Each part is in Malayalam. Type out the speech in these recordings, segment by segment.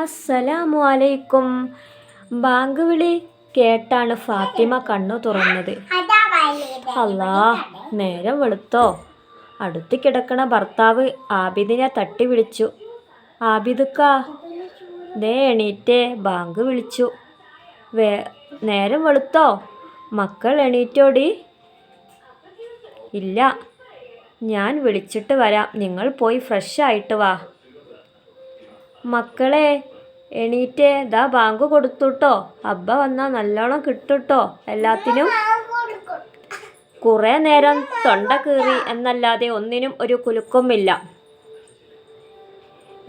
അസ്സലാമു അലൈക്കും. ബാങ്ക് വിളി കേട്ടാണ് ഫാത്തിമ കണ്ണു തുറന്നത്. അല്ലാ നേരം വെളുത്തോ. അടുത്ത് കിടക്കണ ഭർത്താവ് ആബിദിനെ തട്ടി വിളിച്ചു. ആബിദുക്ക ദേ എണീറ്റേ ബാങ്ക് വിളിച്ചു. വേ നേരം വെളുത്തോ? മക്കൾ എണീറ്റോടി? ഇല്ല ഞാൻ വിളിച്ചിട്ട് വരാം. നിങ്ങൾ പോയി ഫ്രഷ് ആയിട്ട് വാ. മക്കളെ എണീറ്റേ ദാ ബാങ്ക് കൊടുത്തുട്ടോ. അബ്ബ വന്നാൽ നല്ലോണം കിട്ടുട്ടോ. എല്ലാത്തിനും കുറേ നേരം തൊണ്ട കീറി എന്നല്ലാതെ ഒന്നിനും ഒരു കുലുക്കുമില്ല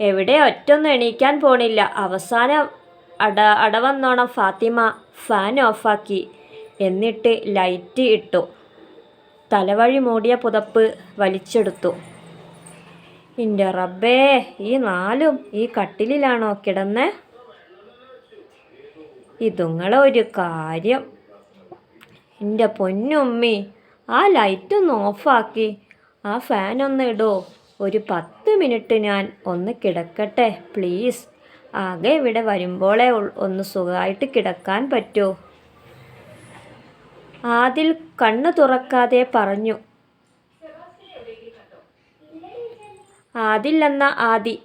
എവിടെ ഒറ്റൊന്നും എണീക്കാൻ പോണില്ല. അവസാനം അട അടവന്നോണം ഫാത്തിമ ഫാൻ ഓഫാക്കി. എന്നിട്ട് ലൈറ്റ് ഇട്ടു. തലവഴി മൂടിയ പുതപ്പ് വലിച്ചെടുത്തു. എന്റെ റബ്ബേ ഈ നാലും ഈ കട്ടിലിലാണോ കിടന്ന്? ഇതുങ്ങളെ ഒരു കാര്യം. എന്റെ പൊന്നുമ്മി ആ ലൈറ്റ് ഒന്ന് ഓഫാക്കി ആ ഫാൻ ഒന്ന് ഇടോ. ഒരു പത്ത് മിനിറ്റ് ഞാൻ ഒന്ന് കിടക്കട്ടെ പ്ലീസ് ആകെ ഇവിടെ വരുമ്പോളേ ഒന്ന് സുഖമായിട്ട് കിടക്കാൻ പറ്റൂ. ആദിൽ കണ്ണു തുറക്കാതെ പറഞ്ഞു ആദിൽ എന്ന ആദി.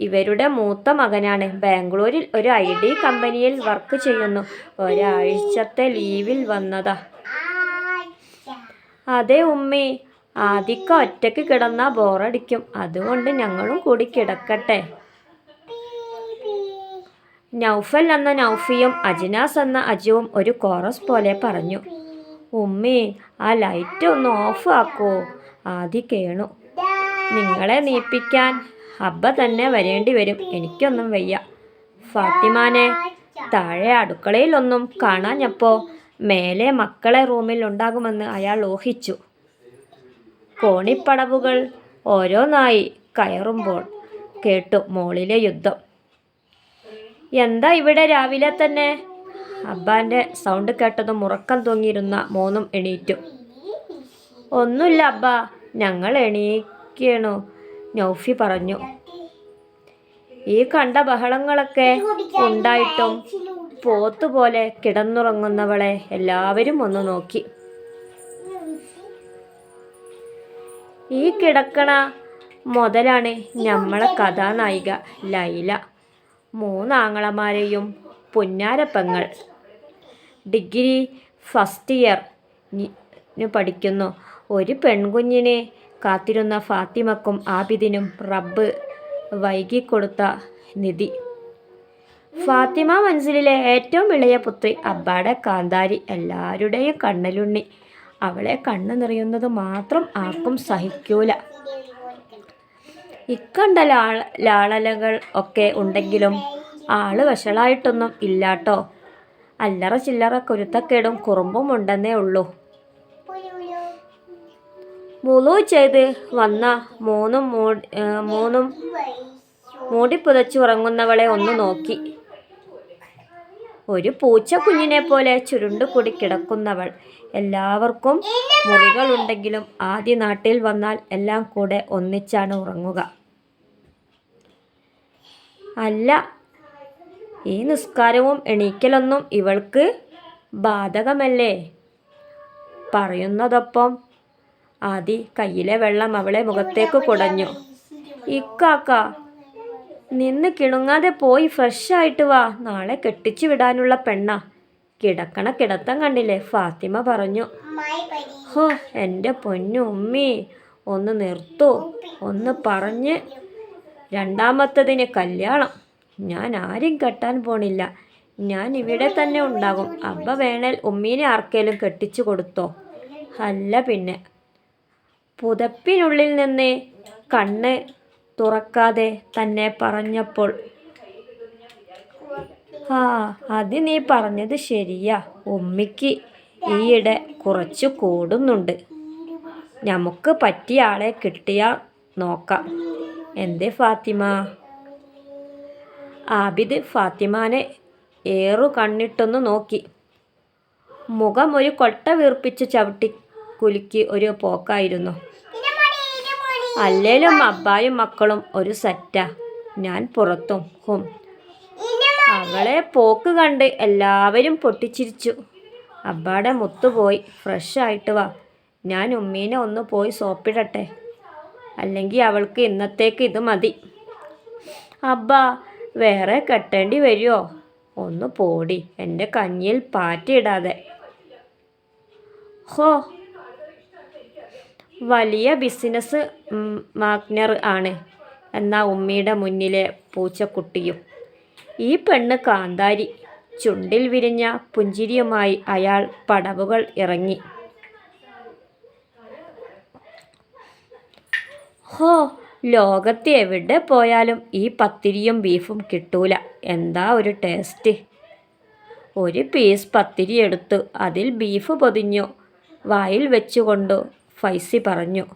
ഇവരുടെ മൂത്ത മകനാണ്. ബാംഗ്ലൂരിൽ ഒരു ഐ ഡി കമ്പനിയിൽ വർക്ക് ചെയ്യുന്നു. ഒരാഴ്ചത്തെ ലീവിൽ വന്നതാ. അതെ ഉമ്മി. ആദിക്ക ഒറ്റയ്ക്ക് കിടന്നാൽ ബോറടിക്കും. അതുകൊണ്ട് ഞങ്ങളും കൂടി കിടക്കട്ടെ. നൗഫൽ എന്ന നൗഫിയും അജിനാസ് എന്ന അജുവും ഒരു കോറസ് പോലെ പറഞ്ഞു. ഉമ്മി ആ ലൈറ്റ് ഒന്ന് ഓഫ് ആക്കോ. ആദി കേണു. നിങ്ങളെ നീപ്പിക്കാൻ അബ്ബ തന്നെ വരേണ്ടി വരും. എനിക്കൊന്നും വയ്യ. ഫാത്തിമാനെ താഴെ അടുക്കളയിലൊന്നും കാണാഞ്ഞപ്പോ മേലെ മക്കളെ റൂമിൽ ഉണ്ടാകുമെന്ന് അയാൾ ഊഹിച്ചു. കോണിപ്പടവുകൾ ഓരോന്നായി കയറുമ്പോൾ കേട്ടു മോളിലെ യുദ്ധം. എന്താ ഇവിടെ രാവിലെ തന്നെ? അബ്ബാന്റെ സൗണ്ട് കേട്ടതും ഉറക്കം തൂങ്ങിയിരുന്ന മോനും എണീറ്റു. ഒന്നുമില്ല അബ്ബ ഞങ്ങൾ എണീക്കണു നൗഫി പറഞ്ഞു. ഈ കണ്ട ബഹളങ്ങളൊക്കെ ഉണ്ടായിട്ടും പോത്തുപോലെ കിടന്നുറങ്ങുന്നവളെ എല്ലാവരും ഒന്ന് നോക്കി. ഈ കിടക്കണ മുതലാണ് നമ്മളെ കഥാനായിക ലൈല മൂന്നാങ്ങളമാരെയും പുന്നാരപ്പെങ്ങൾ. ഡിഗ്രി ഫസ്റ്റ് ഇയർ പഠിക്കുന്നു. ഒരു പെൺകുഞ്ഞിനെ കാത്തിരുന്ന ഫാത്തിമക്കും ആബിദിനും റബ്ബ് വൈകിക്കൊടുത്ത നിധി. ഫാത്തിമ മനസ്സിലെ ഏറ്റവും ഇളയ പുത്രി അബ്ബാടെ കാന്താരി എല്ലാവരുടെയും കണ്ണലുണ്ണി. അവളെ കണ്ണു നിറയുന്നത് മാത്രം ആർക്കും സഹിക്കൂല. ഇക്കണ്ട ലാള ലാളലകൾ ഒക്കെ ഉണ്ടെങ്കിലും ആൾ വഷളായിട്ടൊന്നും ഇല്ലാട്ടോ. അല്ലറ ചില്ലറ കുരുത്തക്കേടും കുറുമ്പും ഉണ്ടെന്നേ ഉള്ളൂ. മുളു ചെയ്ത് വന്ന മൂന്നും മൂന്നും മൂടി പുതച്ചു ഉറങ്ങുന്നവളെ ഒന്ന് നോക്കി. ഒരു പൂച്ച കുഞ്ഞിനെ പോലെ ചുരുണ്ടുകൂടി കിടക്കുന്നവൾ. എല്ലാവർക്കും മുറികളുണ്ടെങ്കിലും ആദ്യ നാട്ടിൽ വന്നാൽ എല്ലാം കൂടെ ഒന്നിച്ചാണ് ഉറങ്ങുക. അല്ല ഈ നിസ്കാരവും എണീക്കലൊന്നും ഇവൾക്ക് ബാധകമല്ലേ? പറയുന്നതൊപ്പം ആദി കയ്യിലെ വെള്ളം അവളെ മുഖത്തേക്ക് കുടഞ്ഞു. ഇക്കാക്ക നിന്ന് കിണുങ്ങാതെ പോയി ഫ്രഷ് ആയിട്ട് വാ. നാളെ കെട്ടിച്ചു വിടാനുള്ള പെണ്ണ. കിടക്കണ കിടത്തം കണ്ടില്ലേ? ഫാത്തിമ പറഞ്ഞു. ഹോ എന്റെ പൊന്നു ഉമ്മി ഒന്ന് നിർത്തു. ഒന്ന് പറഞ്ഞ് രണ്ടാമത്തതിന് കല്യാണം. ഞാൻ ആരും കെട്ടാൻ പോണില്ല. ഞാൻ ഇവിടെ തന്നെ ഉണ്ടാകും. അബ്ബ വേണേൽ ഉമ്മീനെ ആർക്കേലും കെട്ടിച്ചു കൊടുത്തോ? അല്ല പിന്നെ. പുതപ്പിനുള്ളിൽ നിന്ന് കണ്ണ് തുറക്കാതെ തന്നെ പറഞ്ഞപ്പോൾ ആ അത് നീ പറഞ്ഞത് ശരിയാ. ഉമ്മിക്ക് ഈയിടെ കുറച്ച് കൂടുന്നുണ്ട്. നമുക്ക് പറ്റിയ ആളെ കിട്ടിയാൽ നോക്കാം. എന്തേ ഫാത്തിമ? ആബിദ് ഫാത്തിമാനെ ഏറു കണ്ണിട്ടൊന്ന് നോക്കി. മുഖം ഒരു കൊട്ട വീർപ്പിച്ച് ചവിട്ടി കുലുക്കി ഒരു പോക്കായിരുന്നു. അല്ലേലും അബ്ബായും മക്കളും ഒരു സെറ്റ. ഞാൻ പുറത്തും ഹും. അവളെ പോക്ക് കണ്ട് എല്ലാവരും പൊട്ടിച്ചിരിച്ചു. അബ്ബാടെ മുത്തുപോയി ഫ്രഷ് ആയിട്ട് വാ. ഞാൻ ഉമ്മീനെ ഒന്ന് പോയി സോപ്പിടട്ടെ. അല്ലെങ്കിൽ അവൾക്ക് ഇന്നത്തേക്ക് ഇത് മതി. അബ്ബ വേറെ കെട്ടേണ്ടി വരുമോ ഒന്ന് പോടി എന്റെ കഞ്ഞിയിൽ പാറ്റിയിടാതെ. ഹോ വലിയ ബിസിനസ് മാഗ്നർ ആണ്. എന്ന ഉമ്മിയുടെ മുന്നിലെ പൂച്ചക്കുട്ടിയും. ഈ പെണ്ണ് കാന്താരി. ചുണ്ടിൽ വിരിഞ്ഞ പുഞ്ചിരിയുമായി അയാൾ പടവുകൾ ഇറങ്ങി. ഹോ ലോകത്ത് എവിടെ പോയാലും ഈ പത്തിരിയും ബീഫും കിട്ടൂല. എന്താ ഒരു ടേസ്റ്റ് ഒരു പീസ് പത്തിരി എടുത്തു അതിൽ ബീഫ് പൊതിഞ്ഞു വായിൽ വെച്ചുകൊണ്ടു ഫൈസി പറഞ്ഞു.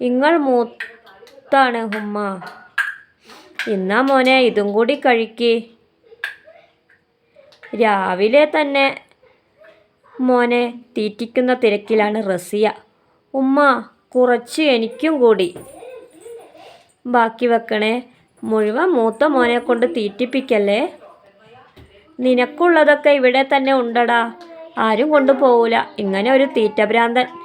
നിങ്ങൾ മൂത്താണ് ഉമ്മ. ഇന്നാ മോനെ ഇതും കൂടി കഴിക്ക്. രാവിലെ തന്നെ മോനെ തീറ്റിക്കുന്ന തിരക്കിലാണ് റസിയ. ഉമ്മ കുറച്ച് എനിക്കും കൂടി. ബാക്കി വെക്കണേ. മുഴുവൻ മൂത്ത മോനെ കൊണ്ട് തീറ്റിപ്പിക്കല്ലേ? നിനക്കുള്ളതൊക്കെ ഇവിടെ തന്നെ ഉണ്ടടാ. ആരും കൊണ്ടുപോകൂല ഇങ്ങനെ ഒരു തീറ്റഭ്രാന്തൻ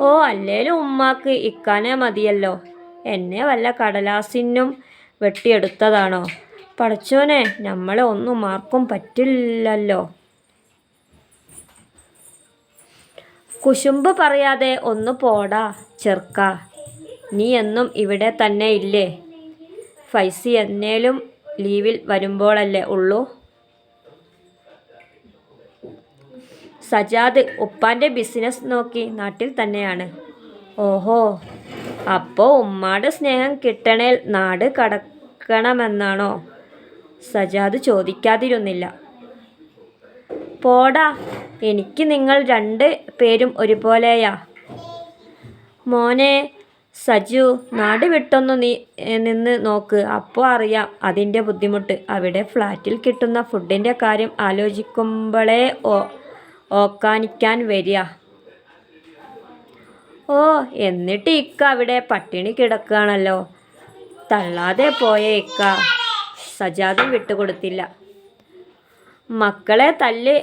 ഓ അല്ലേലും ഉമ്മാക്ക് ഇക്കാനെ മതിയല്ലോ. എന്നെ വല്ല കടലാസിനും വെട്ടിയെടുത്തതാണോ? പടച്ചോനെ നമ്മളെ ഒന്നും മാർക്കും പറ്റില്ലല്ലോ. കുശുമ്പ് പറയാതെ ഒന്ന് പോടാ ചെറുക്ക. നീ എന്നും ഇവിടെ തന്നെ ഇല്ലേ? ഫൈസി എന്നേലും ലീവിൽ വരുമ്പോഴല്ലേ ഉള്ളൂ? സജാദ് ഉപ്പാന്റെ ബിസിനസ് നോക്കി നാട്ടിൽ തന്നെയാണ്. ഓഹോ അപ്പോൾ ഉമ്മാടെ സ്നേഹം കിട്ടണേൽ നാട് കടക്കണമെന്നാണോ? സജാദ് ചോദിക്കാതിരുന്നില്ല. പോടാ എനിക്ക് നിങ്ങൾ രണ്ട് പേരും ഒരുപോലെയാ. മോനെ സജു നാട് വിട്ടൊന്ന് നീ നിന്ന് നോക്ക്. അപ്പോൾ അറിയാം അതിന്റെ ബുദ്ധിമുട്ട്. അവിടെ ഫ്ലാറ്റിൽ കിട്ടുന്ന ഫുഡിന്റെ കാര്യം ആലോചിക്കുമ്പോഴേ ഓ ഓക്കാനിക്കാൻ വരിക. ഓ എന്നിട്ട് ഇക്ക അവിടെ പട്ടിണി കിടക്കുകയാണല്ലോ. തള്ളാതെ പോയ ഇക്ക. സജാദും വിട്ടുകൊടുത്തില്ല. മക്കളെ തല്ല്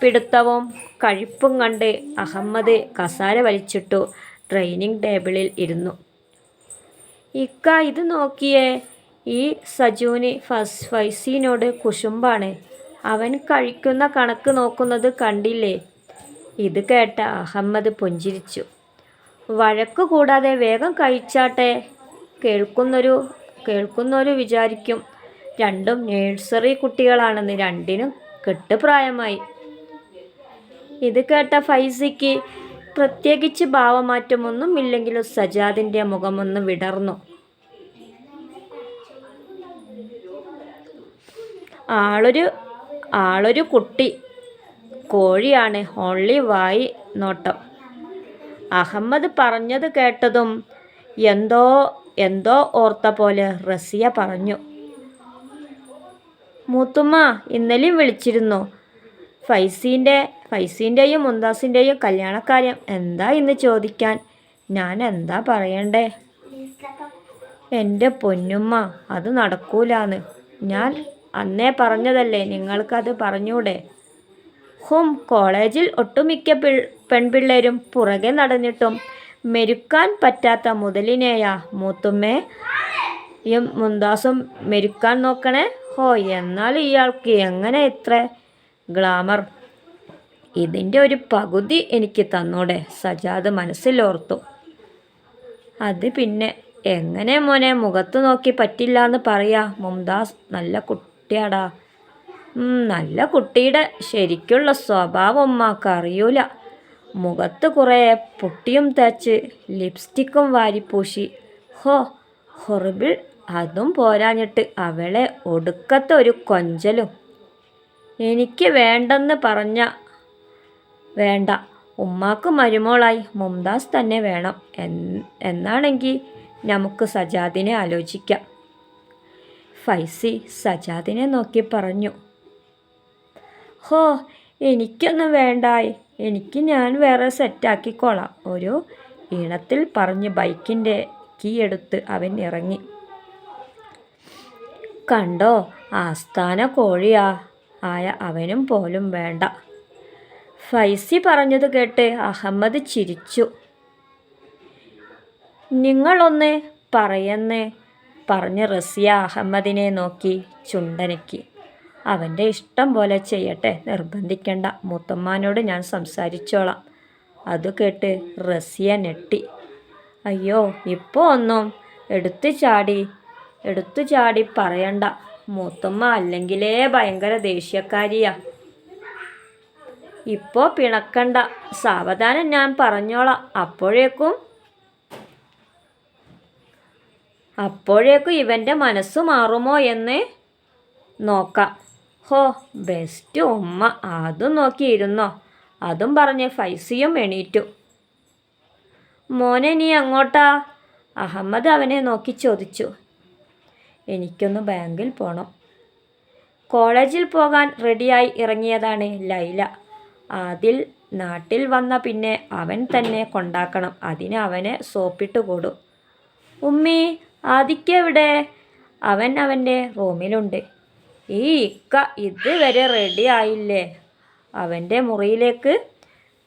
പിടുത്തവും കഴിപ്പും കണ്ട് അഹമ്മദ് കസാര വലിച്ചിട്ടു ട്രെയിനിങ് ടേബിളിൽ ഇരുന്നു. ഇക്ക ഇത് നോക്കിയേ ഈ സജുവിന് ഫസ് ഫൈസീനോട് കുശുമ്പാണ്. അവൻ കഴിക്കുന്ന കണക്ക് നോക്കുന്നത് കണ്ടില്ലേ? ഇത് കേട്ട അഹമ്മദ് പുഞ്ചിരിച്ചു. വഴക്ക് കൂടാതെ വേഗം കഴിച്ചാട്ടെ. കേൾക്കുന്നൊരു കേൾക്കുന്നൊരു വിചാരിക്കും. രണ്ടും നേഴ്സറി കുട്ടികളാണെന്ന് രണ്ടിനും കെട്ടുപ്രായമായി. ഇത് കേട്ട ഫൈസിക്ക് പ്രത്യേകിച്ച് ഭാവമാറ്റമൊന്നും ഇല്ലെങ്കിലും സജാദിന്റെ മുഖമൊന്ന് വിടർന്നു. ആളൊരു ആളൊരു കുട്ടി. കോഴിയാണ് ഓൺലി വായി നോട്ടം. അഹമ്മദ് പറഞ്ഞത് കേട്ടതും എന്തോ എന്തോ ഓർത്ത പോലെ റസിയ പറഞ്ഞു. മൂത്തുമ്മ ഇന്നലെയും വിളിച്ചിരുന്നു. ഫൈസീന്റെ ഫൈസീന്റെയും മുന്താസിന്റെയും കല്യാണക്കാര്യം എന്താ ഇന്ന് ചോദിക്കാൻ? ഞാൻ എന്താ പറയണ്ടേ? എന്റെ പൊന്നുമ്മ അത് നടക്കൂലാന്ന്. ഞാൻ അന്നേ പറഞ്ഞതല്ലേ നിങ്ങൾക്കത് പറഞ്ഞൂടെ? ഹും കോളേജിൽ ഒട്ടുമിക്ക പെൺപിള്ളേരും പുറകെ നടന്നിട്ടും മെരുക്കാൻ പറ്റാത്ത മുതലിനെയാ മൂത്തുമ്മേ. ഈ മുന്താസും മെരുക്കാൻ നോക്കണേ? ഹോ എന്നാൽ ഇയാൾക്ക് എങ്ങനെ ഇത്ര ഗ്ലാമർ? ഇതിന്റെ ഒരു പകുതി എനിക്ക് തന്നൂടെ സജാദ് മനസ്സിലോർത്തു അത് പിന്നെ എങ്ങനെ മോനെ മുഖത്ത് നോക്കി പറ്റില്ല എന്ന് പറയാ മുംതാസ് നല്ല കുട്ടിയാടാ. നല്ല കുട്ടിയുടെ ശരിക്കുള്ള സ്വഭാവം ഉമ്മാക്ക് അറിയൂല. മുഖത്ത് കുറേ പൊട്ടിയും തേച്ച് ലിപ്സ്റ്റിക്കും വാരിപ്പൂശി. ഹോ ഹൊറിബിൾ അതും പോരാഞ്ഞിട്ട് അവളെ ഒടുക്കത്തെ ഒരു കൊഞ്ചലും. എനിക്ക് വേണ്ടെന്ന് പറഞ്ഞ വേണ്ട. ഉമ്മാക്ക് മരുമോളായി മുംതാസ് തന്നെ വേണം. എന്നാണെങ്കിൽ നമുക്ക് സജാദിനെ ആലോചിക്കാം. ഫൈസി സജാദിനെ നോക്കി പറഞ്ഞു. ഹോ എനിക്കൊന്നും വേണ്ടായി. എനിക്ക് ഞാൻ വേറെ സെറ്റാക്കിക്കോളാം. ഒരു ഇണത്തിൽ പറഞ്ഞ് ബൈക്കിന്റെ കീ എടുത്ത് അവൻ ഇറങ്ങി. കണ്ടോ ആസ്ഥാന കോഴിയാ. ആയ അവനും പോലും വേണ്ട. ഫൈസി പറഞ്ഞത് കേട്ട് അഹമ്മദ് ചിരിച്ചു. നിങ്ങളൊന്ന് പറയുന്നേ. പറഞ്ഞ് റസിയ അഹമ്മദിനെ നോക്കി ചുണ്ടനക്കി. അവന്റെ ഇഷ്ടം പോലെ ചെയ്യട്ടെ നിർബന്ധിക്കണ്ട. മുത്തമ്മാനോട് ഞാൻ സംസാരിച്ചോളാം. അത് കേട്ട് റസിയ ഞെട്ടി. അയ്യോ ഇപ്പോൾ ഒന്നും എടുത്തു ചാടി എടുത്തു ചാടി പറയണ്ട. മൂത്തമ്മ അല്ലെങ്കിലേ ഭയങ്കര ദേഷ്യക്കാരിയാ. ഇപ്പോൾ പിണക്കണ്ട. സാവധാനം ഞാൻ പറഞ്ഞോളാം. അപ്പോഴേക്കും അപ്പോഴേക്കും ഇവന്റെ മനസ്സ് മാറുമോ എന്ന് നോക്കാം. ഹോ ബെസ്റ്റ് ഉമ്മ. അതും നോക്കിയിരുന്നോ? അതും പറഞ്ഞ് ഫൈസിയും എണീറ്റു. മോനെ നീ അങ്ങോട്ടാ? അഹമ്മദ് അവനെ നോക്കി ചോദിച്ചു. എനിക്കൊന്ന് ബാങ്കിൽ പോകണം കോളേജിൽ പോകാൻ റെഡിയായി ഇറങ്ങിയതാണ് ലൈല. അതിൽ നാട്ടിൽ വന്ന പിന്നെ അവൻ തന്നെ കൊണ്ടാക്കണം. അതിന് അവനെ സോപ്പിട്ട് കൊടു. ഉമ്മി ആദിക്ക് എവിടെ അവൻ അവന്റെ റൂമിലുണ്ട്. ഈ ഇക്ക ഇതുവരെ റെഡി ആയില്ലേ? അവന്റെ മുറിയിലേക്ക്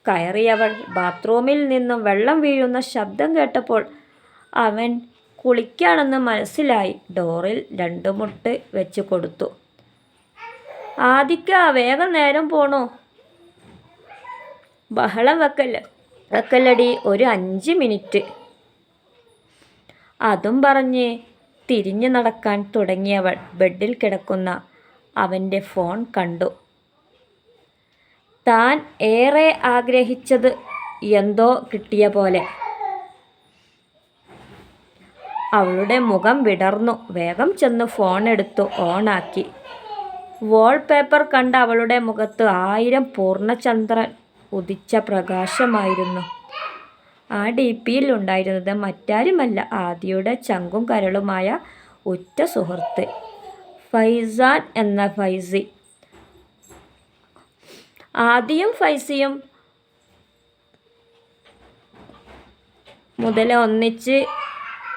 കയറിയവൾ ബാത്റൂമിൽ നിന്നും വെള്ളം വീഴുന്ന ശബ്ദം കേട്ടപ്പോൾ അവൻ കുളിക്കാണെന്ന് മനസ്സിലായി. ഡോറിൽ രണ്ടു മുട്ട് വെച്ച് കൊടുത്തു. ആദിക്ക വേഗം നേരം പോണോ. ബഹളം വെക്കല്ല വെക്കല്ലടി ഒരു അഞ്ച് മിനിറ്റ്. അതും പറഞ്ഞ് തിരിഞ്ഞു നടക്കാൻ തുടങ്ങിയവൾ ബെഡിൽ കിടക്കുന്ന അവന്റെ ഫോൺ കണ്ടു. താൻ ഏറെ ആഗ്രഹിച്ചത് എന്തോ കിട്ടിയ പോലെ. അവളുടെ മുഖം വിടർന്നു. വേഗം ചെന്ന് ഫോൺ എടുത്തു ഓണാക്കി. വാൾപേപ്പർ കണ്ട അവളുടെ മുഖത്ത് ആയിരം പൂർണചന്ദ്രൻ ഉദിച്ച പ്രകാശമായിരുന്നു. ആ ഡി പിയിൽ ഉണ്ടായിരുന്നത് മറ്റാരുമല്ല ആദിയുടെ ചങ്കും കരളുമായ ഉറ്റ സുഹൃത്ത്. ഫൈസാൻ എന്ന ഫൈസി. ആദിയും ഫൈസിയും മുതൽ ഒന്നിച്ച്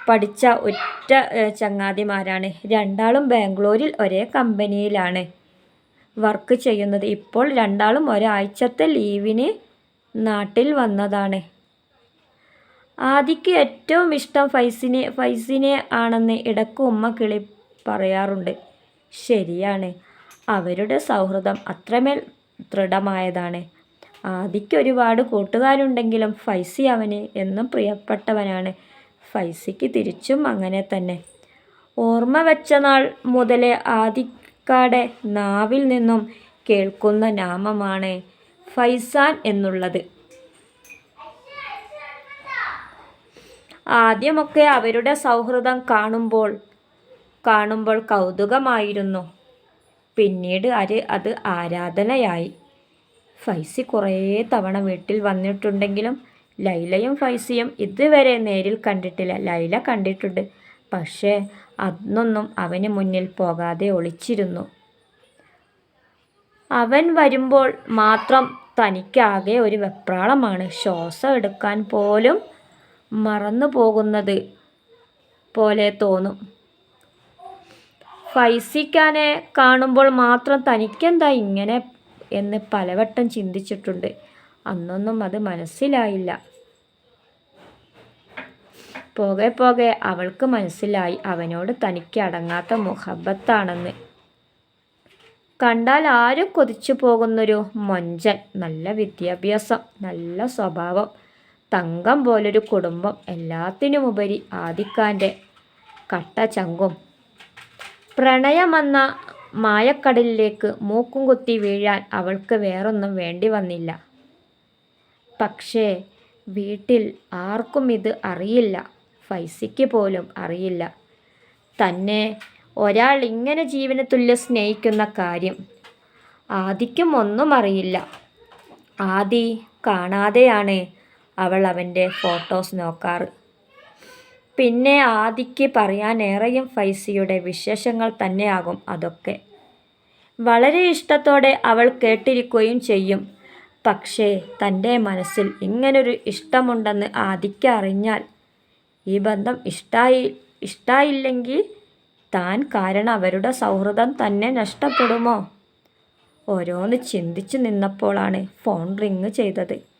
പഠിച്ച ഒറ്റ ചങ്ങാതിമാരാണ്. രണ്ടാളും ബാംഗ്ലൂരിൽ ഒരേ കമ്പനിയിലാണ് വർക്ക് ചെയ്യുന്നത്. ഇപ്പോൾ രണ്ടാളും ഒരാഴ്ചത്തെ ലീവിന് നാട്ടിൽ വന്നതാണ്. ആദിക്ക് ഏറ്റവും ഇഷ്ടം ഫൈസിനെ ഫൈസിനെ ആണെന്ന് ഇടയ്ക്ക് ഉമ്മ കിളി പറയാറുണ്ട്. ശരിയാണ്. അവരുടെ സൗഹൃദം അത്രമേൽ ദൃഢമായതാണ്. ആദിക്ക് ഒരുപാട് കൂട്ടുകാരുണ്ടെങ്കിലും ഫൈസി അവന് എന്നും പ്രിയപ്പെട്ടവനാണ്. ഫൈസിക്ക് തിരിച്ചും അങ്ങനെ തന്നെ. ഓർമ്മ വെച്ച നാൾ മുതലേ ആദിക്കാടെ നാവിൽ നിന്നും കേൾക്കുന്ന നാമമാണ് ഫൈസാൻ എന്നുള്ളത്. ആദ്യമൊക്കെ അവരുടെ സൗഹൃദം കാണുമ്പോൾ കാണുമ്പോൾ കൗതുകമായിരുന്നു. പിന്നീട് അത് അത് ആരാധനയായി. ഫൈസി കുറേ തവണ വീട്ടിൽ വന്നിട്ടുണ്ടെങ്കിലും ലൈലയും ഫൈസിയും ഇതുവരെ നേരിൽ കണ്ടിട്ടില്ല. ലൈല കണ്ടിട്ടുണ്ട് പക്ഷേ അന്നൊന്നും അവന് മുന്നിൽ പോകാതെ ഒളിച്ചിരുന്നു. അവൻ വരുമ്പോൾ മാത്രം തനിക്കാകെ ഒരു വെപ്രാളമാണ്. ശ്വാസം എടുക്കാൻ പോലും മറന്നു പോകുന്നത് പോലെ തോന്നും. ഫൈസിക്കാനെ കാണുമ്പോൾ മാത്രം തനിക്കെന്താ ഇങ്ങനെ എന്ന് പലവട്ടം ചിന്തിച്ചിട്ടുണ്ട്. അന്നൊന്നും അത് മനസ്സിലായില്ല. പോകെ പോകെ അവൾക്ക് മനസ്സിലായി അവനോട് തനിക്ക് അടങ്ങാത്ത മുഹബത്താണെന്ന്. കണ്ടാൽ ആരും കൊതിച്ചു പോകുന്നൊരു മൊഞ്ചൻ നല്ല വിദ്യാഭ്യാസം നല്ല സ്വഭാവം തങ്കം പോലൊരു കുടുംബം എല്ലാത്തിനുമുപരി ആദിക്കാന്റെ കട്ട ചങ്കും പ്രണയമെന്ന മായക്കടലിലേക്ക് മൂക്കും കുത്തി വീഴാൻ അവൾക്ക് വേറൊന്നും വേണ്ടി വന്നില്ല. പക്ഷേ വീട്ടിൽ ആർക്കും ഇത് അറിയില്ല. ഫൈസിക്ക് പോലും അറിയില്ല. തന്നെ ഒരാൾ ഇങ്ങനെ ജീവന തുല്യം സ്നേഹിക്കുന്ന കാര്യം ആദിക്കും ഒന്നും അറിയില്ല. ആദി കാണാതെയാണ് അവൾ അവന്റെ ഫോട്ടോസ് നോക്കാറ്. പിന്നെ ആദിക്ക് പറയാനേറെയും ഫൈസിയുടെ വിശേഷങ്ങൾ തന്നെയാകും അതൊക്കെ. വളരെ ഇഷ്ടത്തോടെ അവൾ കേട്ടിരിക്കുകയും ചെയ്യും. പക്ഷേ തന്റെ മനസ്സിൽ ഇങ്ങനൊരു ഇഷ്ടമുണ്ടെന്ന് ആദിക്ക് അറിഞ്ഞാൽ ഈ ബന്ധം ഇഷ്ടായി ഇഷ്ടായില്ലെങ്കിൽ താൻ കാരണം അവരുടെ സൗഹൃദം തന്നെ നഷ്ടപ്പെടുമോ? ഓരോന്ന് ചിന്തിച്ചു നിന്നപ്പോഴാണ് ഫോൺ റിങ് ചെയ്തത്.